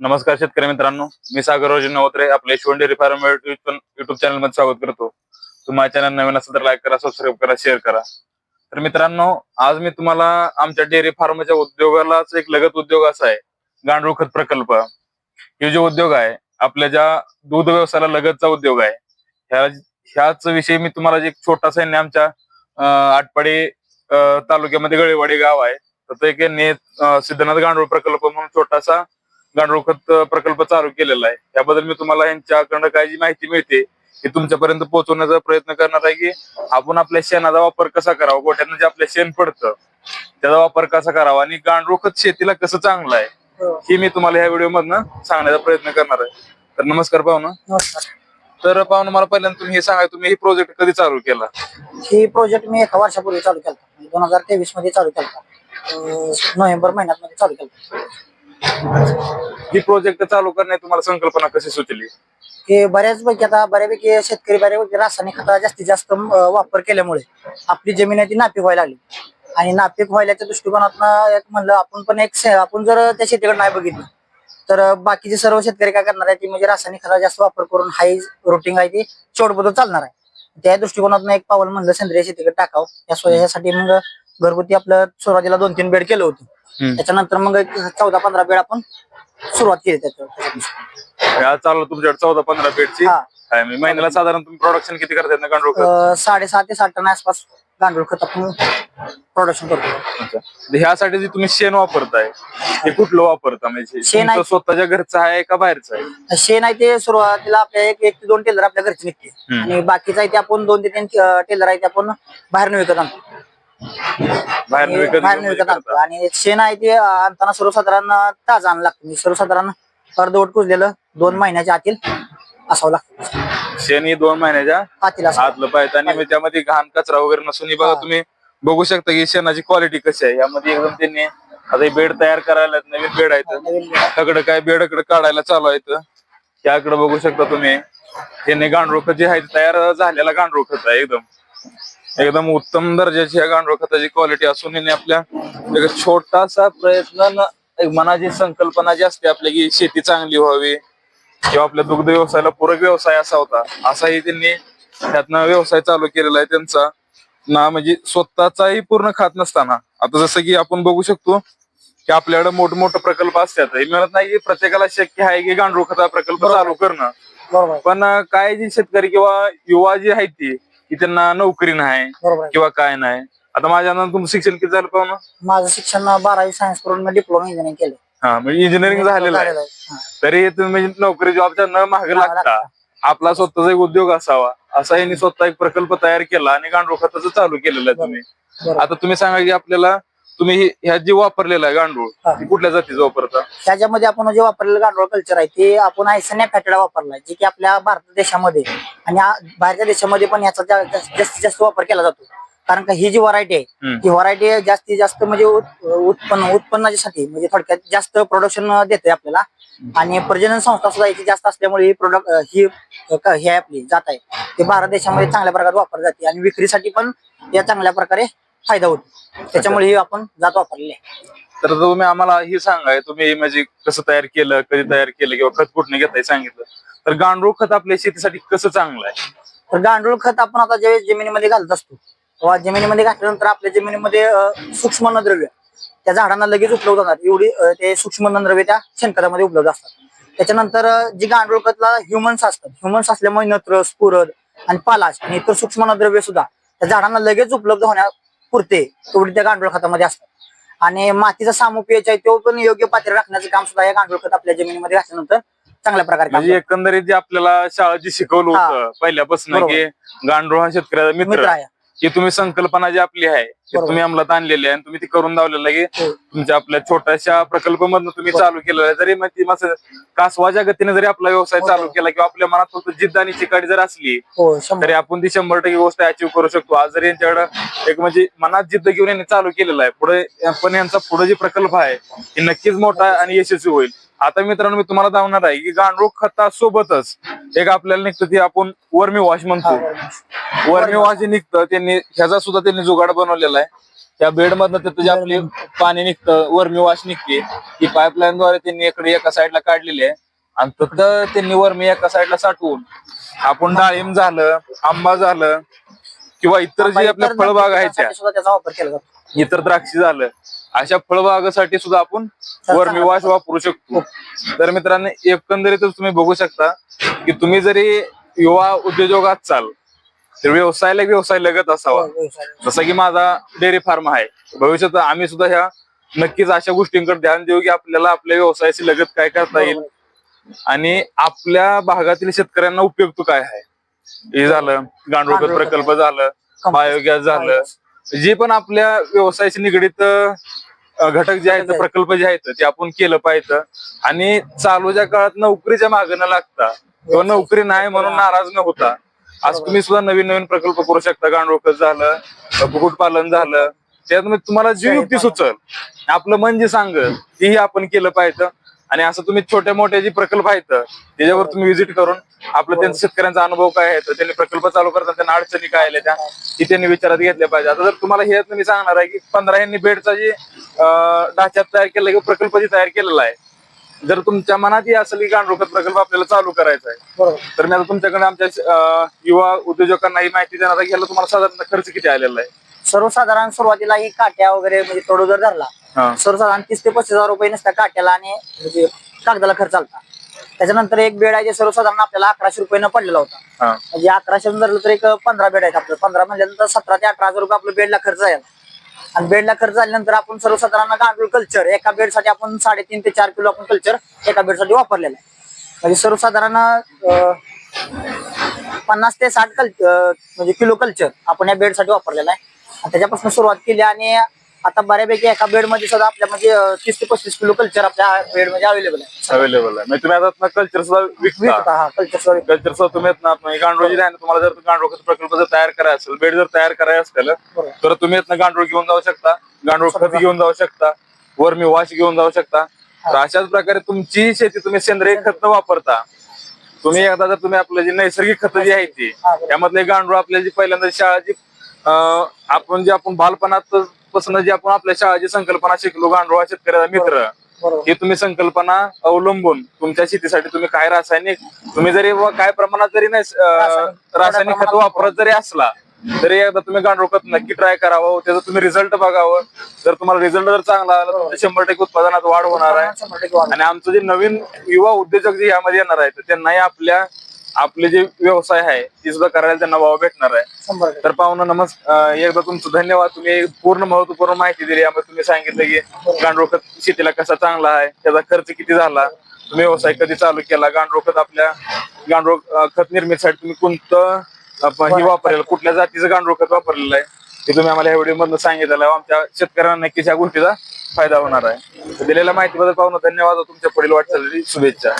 नमस्कार शेतकरी मित्रांनो. मी सागर रोजी नवत्रे आपले शिवंडी डेअरी फार्म युट्यूब चॅनलमध्ये स्वागत करतो. तुम्हाला चॅनल नवीन असेल तर लाईक करा सबस्क्राईब करा शेअर करा. तर मित्रांनो आज मी तुम्हाला आमच्या डेअरी फार्मच्या उद्योगालाच एक लगत उद्योग असा आहे गांडूळ खत प्रकल्प. हे जो उद्योग आहे आपल्या ज्या दूध व्यवसायाला लगतचा उद्योग आहे ह्या ह्याच विषयी मी तुम्हाला एक छोटासा यांनी आमच्या अं, आटपाडी तालुक्यामध्ये गळेवाडी गाव आहे. तर ते एक सिद्धनाथ गांडूळ प्रकल्प म्हणून छोटासा गांडूळ खत प्रकल्प चालू केलेला आहे. त्याबद्दल मी तुम्हाला यांच्याकडनं काय जी माहिती मिळते ती तुमच्यापर्यंत पोहोचवण्याचा प्रयत्न करणार आहे की आपण आपल्या शेणाचा वापर कसा करावा गोठ्यानं जे आपल्या शेण पडतं त्याचा वापर कसा करावा आणि गांडूळ खत शेतीला कसं चांगलं आहे हे. मी तुम्हाला ह्या व्हिडिओ मधनं सांगण्याचा प्रयत्न करणार आहे. तर नमस्कार पाहुणा. तर पाहुणा मला पहिल्यांदा तुम्ही हे सांगा तुम्ही हे प्रोजेक्ट कधी चालू केला? ही प्रोजेक्ट मी एका वर्षापूर्वी चालू केला दोन हजार तेवीसमध्ये चालू केला नोव्हेंबर महिन्यात मध्ये चालू केला ही प्रोजेक्ट चालू करण्यात तुम्हाला संकल्पना कशी सुचली? हे बऱ्याचपैकी आता बऱ्यापैकी शेतकरी बऱ्यापैकी रासायनिक खता जास्तीत जास्त अं, वापर केल्यामुळे आपली जमीन आहे ती नापीक व्हायला लागली. आणि नापीक व्हायच्या दृष्टिकोनातनं एक म्हणलं आपण पण एक शे- आपण जर त्या शेतीकडे नाही बघितलं तर अं, बाकीचे सर्व शेतकरी काय करणार आहे ती म्हणजे रासायनिक खताचा जास्त वापर करून हाय रुटीन आहे ती चोडबद्दल चालणार आहे. त्या दृष्टिकोनातून एक पावल म्हणलं सेंद्रिय शेतीकडे टाकावं. या सो- यासाठी मग घरगुती आपलं सुरुवातीला दोन तीन बेड केलं होतं. त्याच्यानंतर मग एक चौदा पंधरा बेड आपण सुरुवात केली त्याच्यावर चालू तुमच्याकडे चौदा पंधरा बेडची? हा. आहे मी महिन्याला साधारण तुम्ही प्रोडक्शन किती करताय ना गांडूळ खत? अं, साडेसहा ते सात टन आसपास गांडूळ खत आपण प्रोडक्शन करतो. अच्छा. तर ह्यासाठी जे तुम्ही शेण वापरताय ते कुठलं वापरता? म्हणजे शेण आहे- तुमचं स्वतःच्या घरचं आहे का बाहेरचं आहे? शेण आहे ते सुरुवातीला आपल्या एक एक ते दोन टेलर आपल्या घरचे निघते. हम्म. आणि बाकीचं आहे ते आपण दोन ते तीन टेलर आहे ते आपण बाहेर विकत आणतो. बाहेर आणि विकत बाहेर घेऊन विकत आणतो. करता. आणि शेण आहे ते आणताना सर्वसाधारण ताजा आणलं लागतं. म्हणजे सर्वसाधारण अर्धवट कुजलेलं दोन महिन्याच्या आतील असावं लागतं. शेण ही दोन महिन्याच्या आतील असावं आतलं पाहिजे आणि मग त्यामध्ये घाण कचरा वगैरे नसून हे बघा हा. तुम्ही बघू शकता की शेणाची क्वालिटी कशी आहे. यामध्ये एकदम त्यांनी आता हे बेड तयार करायला नवीन बेड आहेत. नवीन त्याकडे काय बेडकडे काढायला चालू आहेत. त्याकडे बघू शकता तुम्ही. त्यांनी गांडूळ खत जे आहे ते तयार झालेला गांडूळ खत आहे एकदम. एकदम उत्तम दर्जाची ह्या गांडूळ खताची क्वालिटी असून आपल्या एक छोटासा प्रयत्न मनाची संकल्पना जी असते आपल्या की शेती चांगली व्हावी किंवा आपल्या दुग्ध व्यवसायाला पूरक व्यवसाय असा होता असाही त्यांनी त्यातनं व्यवसाय चालू केलेला आहे त्यांचा. ना म्हणजे स्वतःचाही पूर्ण खात नसताना. आता जसं की आपण बघू शकतो की आपल्याकडे मोठमोठे प्रकल्प असतात. हे म्हणत नाही की प्रत्येकाला शक्य आहे की गांडूळ खता प्रकल्प चालू करणं. पण काय जे शेतकरी किंवा युवा जी आहेत ती की त्यांना नोकरी नाही बरोबर आहे. किंवा काय नाही आता माझ्या नंतर तुमचं शिक्षण किती झालं पाहू ना माझं शिक्षण बारावी सायन्स करून मी डिप्लोमा इंजिनिअरिंग केलं हा म्हणजे इंजिनिअरिंग झालेलं आहे. हा. तरी तुम्ही म्हणजे नोकरी जॉबच्या न मागे लागता लागता. आपला स्वतःचा एक उद्योग असावा असा यांनी स्वतः एक प्रकल्प तयार केला आणि गांडूळ खताचं चालू केलेलं आहे तुम्ही बरोबर. आता तुम्ही सांगा की आपल्याला तुम्ही हे- ह्या जे वापरलेलं आहे गांडूळ हा. ते कुठल्या जातीचं वापरता त्याच्यामध्ये आपण जे वापरलेलं गांडोळ कल्चर आहे ते आपण आयसन्या फॅटेडा वापरलाय जे की आपल्या भारत देशामध्ये आणि आ- बाहेरच्या देशामध्ये पण याचा जा- जास्तीत जास्त वापर केला जातो कारण का ही जी व्हरायटी आहे हम्म. ती व्हरायटी जास्तीत जास्त म्हणजे उत- उत्पन्न उत्पन्नासाठी म्हणजे थोडक्यात जास्त प्रोडक्शन देते आपल्याला आणि प्रजनन संस्था सुद्धा याची जास्त असल्यामुळे ही प्रोडक्ट ही क- ही आहे आपली जात आहे ते भारत देशामध्ये चांगल्या प्रकारे वापर जाते आणि विक्रीसाठी पण या चांगल्या प्रकारे फायदा होतो त्याच्यामुळे ही आपण जात वापरलेली आहे. तर तुम्ही आम्हाला हे सांगाय तुम्ही म्हणजे कसं तयार केलं कधी तयार केलं किंवा खत कुठने घेताय सांगितलं. तर गांडूळ खत आपल्या शेतीसाठी कसं चांगलं आहे? तर गांडूळ खत आपण आता ज्यावेळेस जमिनीमध्ये घालत असतो तेव्हा जमिनीमध्ये घातल्यानंतर आपल्या जमिनीमध्ये अं, सूक्ष्म नद्रव्य त्या झाडांना लगेच उपलब्ध होतात. एवढी अं, ते सूक्ष्म नद्रव्य त्या शेणखतामध्ये उपलब्ध असतात. त्याच्यानंतर अं, जी गांडूळ खतला ह्युमन्स असतात. ह्युमन्स असल्यामुळे नत्र स्फुरद आणि पालाश आणि इतर सूक्ष्म नद्रव्य सुद्धा त्या झाडांना लगेच उपलब्ध होण्यापुरते तेवढी त्या गांडूळ खतामध्ये असतात आणि मातीचा सामुपीएच आहे तो पण योग्य पातळी राखण्याचं काम सुद्धा या गांडूळ खत आपल्या जमिनीमध्ये घातल्यानंतर चांगल्या प्रकारे म्हणजे एकंदरीत जे आपल्याला शाळेत जे शिकवलं. होतं पहिल्यापासून. की गांडूळ हा शेतकऱ्याचा मित्र आहे की तुम्ही संकल्पना जी आपली आहे ती बरोबर. तुम्ही अंमलात आणलेली आहे आणि तुम्ही ती करून दावलेलं आहे की हो. तुमच्या आपल्या छोट्याशा प्रकल्पामधून तुम्ही बरोबर. चालू केलेलं आहे जरी मग ती मस्त कासवाच्या गतीने जरी आपला व्यवसाय. चालू केला किंवा आपल्या मनात फक्त जिद्द आणि चिकाटी जर असली हो शंभर तरी आपण ती शंभर टक्के गोष्ट अचीव्ह करू शकतो आज जरी यांच्याकडे एक म्हणजे मनात जिद्द घेऊन यांनी चालू केलेलं आहे पुढे पण यांचा पुढे जे प्रकल्प आहे हे नक्कीच मोठा आणि यशस्वी होईल आता मित्रांनो मी तुम्हाला दावणार आहे की गांडूळ खतासोबतच एक आपल्याला निघतं ती आपण वर्मी वॉश म्हणतो. वर्मी वॉश जे निघतं त्यांनी ह्याचा सुद्धा त्यांनी जुगाड बनवलेला आहे. त्या बेड मधनं तिथं जे आपले पाणी निघतं वर्मी वाश निघते. ती पाईपलाईन द्वारे त्यांनी इकडे एका साईडला काढलेली आहे. आणि तिथं त्यांनी वर्मी एका साईडला साठवून आपण डाळिंब झालं आंबा झालं किंवा इतर जे आपल्या फळबाग आहेत त्याचा वापर केला जातो. इतर द्राक्षी झालं. अशा फळबागासाठी सुद्धा आपण वर्मी वाश वापरू शकतो. तर मित्रांनो एकंदरीतच तुम्ही बघू शकता की तुम्ही जरी युवा उद्योजकात चाल तर व्यवसायाला एक व्यवसाय लगत असावा. जसं की माझा डेअरी फार्म आहे. भविष्यात आम्ही सुद्धा ह्या नक्कीच अशा गोष्टींकडे ध्यान देऊ की आपल्याला आपल्या व्यवसायाची लगत काय करता येईल. आणि आपल्या भागातील शेतकऱ्यांना उपयुक्त काय आहे? हे झालं. गांडूळ प्रकल्प झालं. बायोगॅस झालं. जे पण आपल्या व्यवसायाशी निगडीत घटक जे आहेत. प्रकल्प जे आहेत ते आपण केलं पाहिजे. आणि चालूच्या काळात नोकरीच्या मागे न लागता किंवा नोकरी नाही म्हणून नाराज न होता आज तुम्ही सुद्धा नवीन नवीन प्रकल्प करू शकता. गांडूळखत झालं कुक्कुटपालन झालं. त्यात तुम्हाला जी युक्ती सुचल. आपलं मन जे सांग तेही आपण केलं पाहिजे. आणि असं तुम्ही छोट्या मोठ्या जे प्रकल्प आहेत त्याच्यावर तुम्ही व्हिजिट करून आपलं त्यांचा शेतकऱ्यांचा अनुभव काय आहे तर त्यांनी प्रकल्प चालू करताना त्यांना अडचणी काय आल्या त्या ती त्यांनी विचारात घेतल्या पाहिजे. आता जर तुम्हाला हे मी सांगणार आहे की पंधरा यांनी बेडचा जे ढाच्यात तयार केला किंवा प्रकल्प जे तयार केलेला आहे जर तुमच्या मनात ही असेल की गांडूळखत प्रकल्प आपल्याला चालू करायचा आहे बरोबर. तर मी आता तुमच्याकडे आमच्या युवा उद्योजकांना ही माहिती देणार आहे तुम्हाला साधारण खर्च किती आलेला आहे. सर्वसाधारण सुरुवातीला ही काट्या वगैरे म्हणजे तोडू जर धरला. सर्वसाधारण तीस ते पस्तीस हजार रुपये नसत्या काट्याला आणि म्हणजे कागदाला खर्च आलता. त्याच्यानंतर एक बेड आहे जे सर्वसाधारण आपल्याला अकराशे रुपयानं पडलेला होता. म्हणजे अकराशे धरलं तर एक पंधरा बेड आहेत आपलं पंधरा म्हणल्यानंतर सतरा ते अठरा हजार रुपये आपलं बेडला खर्च आहे आणि बेडला खर्च झाल्यानंतर आपण सर्वसाधारण गांडूळ कल्चर एका बेडसाठी आपण साडेतीन ते चार किलो आपण कल्चर एका बेडसाठी वापरलेलं आहे. म्हणजे सर्वसाधारण पन्नास ते साठ कल अं, म्हणजे किलो कल्चर आपण या बेडसाठी वापरलेला आहे. त्याच्यापासून सुरुवात केली आणि आता बऱ्यापैकी एका बेडमध्ये सुद्धा आपल्या म्हणजे तीस ते पस्तीस किलो कल्चर आपल्या बेडमध्ये अवेलेबल आहे. अवेलेबल आहे. म्हणजे तुम्ही आता कल्चर सुद्धा विकता. हा कल्चर सॉरी कल्चर सुद्धा तुम्ही येत ना गांडूळ जे आहे ना तुम्हाला जर गांडूळ खत प्रकल्प जर तयार करायचा असेल बेड जर तयार करायचा असेल बरोबर. तर तुम्ही येत गांडूळ घेऊन जाऊ शकता गांडूळ खत घेऊन जाऊ शकता वर्मी वाश घेऊन जाऊ शकता. तर अशाच प्रकारे तुमची शेती तुम्ही सेंद्रिय खत न वापरता. तुम्ही एकदा जर तुम्ही आपलं जे नैसर्गिक खत जी आहे ती हा, बरोबर. त्यामधले गांडूळ आपल्या जी पहिल्यांदा शाळा जी आपण जे आपण बालपणात पासून जी आपण आपल्या शाळेची संकल्पना शिकलो गांडूळ शेतकऱ्याचा मित्र ही तुम्ही संकल्पना अवलंबून तुमच्या शेतीसाठी तुम्ही काय रासायनिक तुम्ही जरी काय प्रमाणात जरी नाही रासायनिक- खत वापरत जरी असला तरी एकदा तुम्ही गांडूळ खत नक्की ट्राय करावं त्याचा तुम्ही रिझल्ट बघावं. जर तुम्हाला रिझल्ट जर चांगला आला तर शंभर टक्के उत्पादनात वाढ होणार आहे. आणि आमचं जे नवीन युवा उद्योजक जे यामध्ये येणार आहेत त्यांनाही आपल्या आपले जे व्यवसाय आहे ते सुद्धा करायला त्यांना वाव भेटणार आहे. तर पाहुणा नमस् एकदा तुमचं धन्यवाद. तुम्ही पूर्ण महत्त्वपूर्ण माहिती दिली. यामध्ये तुम्ही सांगितलं की गांडूळ खत शेतीला कसा चांगला आहे त्याचा खर्च किती झाला तुम्ही व्यवसाय कधी चालू केला गांडूळ खत आपल्या गांडूळ खत निर्मितीसाठी तुम्ही कोणतं हे वापरलेलं कुठल्या जातीचं गांडूळ खत वापरलेलं आहे ते तुम्ही आम्हाला या व्हिडिओ मधून सांगितलेलं आहे. आमच्या शेतकऱ्यांना नक्कीच या गोष्टीचा फायदा होणार आहे. दिलेल्या माहितीबद्दल पाहून धन्यवाद. तुमच्या पुढील वाटचालीची शुभेच्छा.